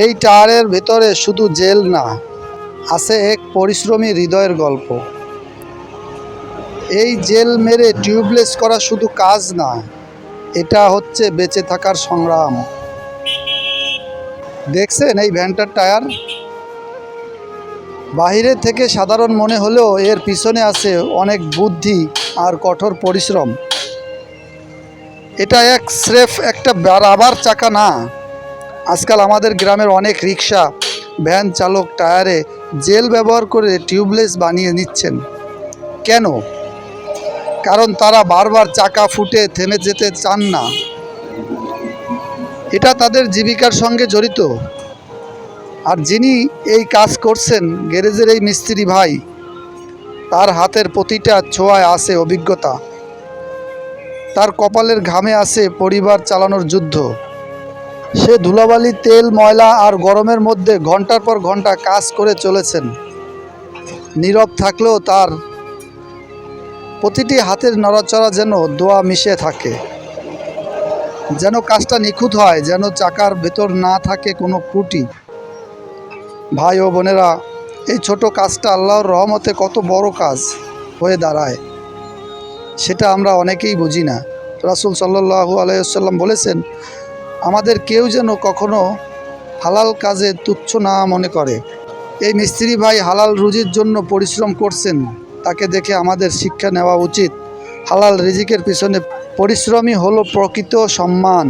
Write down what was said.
এই টায়ারের ভেতরে শুধু জেল না, আছে এক পরিশ্রমী হৃদয়ের গল্প। এই জেল মেরে টিউবলেস করা শুধু কাজ না, এটা হচ্ছে বেঁচে থাকার সংগ্রাম। দেখছেন এই ভ্যানটার টায়ার? বাইরে থেকে সাধারণ মনে হলেও এর পিছনে আছে অনেক বুদ্ধি আর কঠোর পরিশ্রম। এটা এক স্রেফ একটা রাবার চাকা না আজকাল আমাদের গ্রামের অনেক রিক্সা, ভ্যান চালক, টায়ারে জেল ব্যবহার করে টিউবলেস বানিয়ে নিচ্ছেন। কেন? কারণ তারা বারবার চাকা ফুটে থেমে যেতে চান না। এটা তাদের জীবিকার সঙ্গে জড়িত। আর যিনি এই কাজ করছেন, গ্যারেজের এই মিস্ত্রি ভাই, তার হাতের প্রতিটা ছোঁয়ায় আছে অভিজ্ঞতা। তার কপালের ঘামে আছে পরিবার চালানোর যুদ্ধ। সে ধুলাবালি, তেল, ময়লা আর গরমের মধ্যে ঘণ্টার পর ঘণ্টা কাজ করে চলেছেন। নীরব থাকলেও তার প্রতিটি হাতের নড়াচড়া যেন দোয়া মিশে থাকে। যেন কাজটা নিখুঁত হয়, যেন চাকার ভেতর না থাকে কোনো ত্রুটি। ভাই ও বোনেরা, এই ছোট কাজটা আল্লাহর রহমতে কত বড় কাজ হয়ে দাঁড়ায়, সেটা আমরা অনেকেই বুঝি না। রাসুল সাল্লাহু আলাইসাল্লাম বলেছেন আমাদের কেউ যেন কখনো হালাল কাজে তুচ্ছ না মনে করে। এই মিস্ত্রি ভাই হালাল রুজির জন্য পরিশ্রম করছেন, তাকে দেখে আমাদের শিক্ষা নেওয়া উচিত। হালাল রিজিকের পিছনে পরিশ্রমই হলো প্রকৃত সম্মান।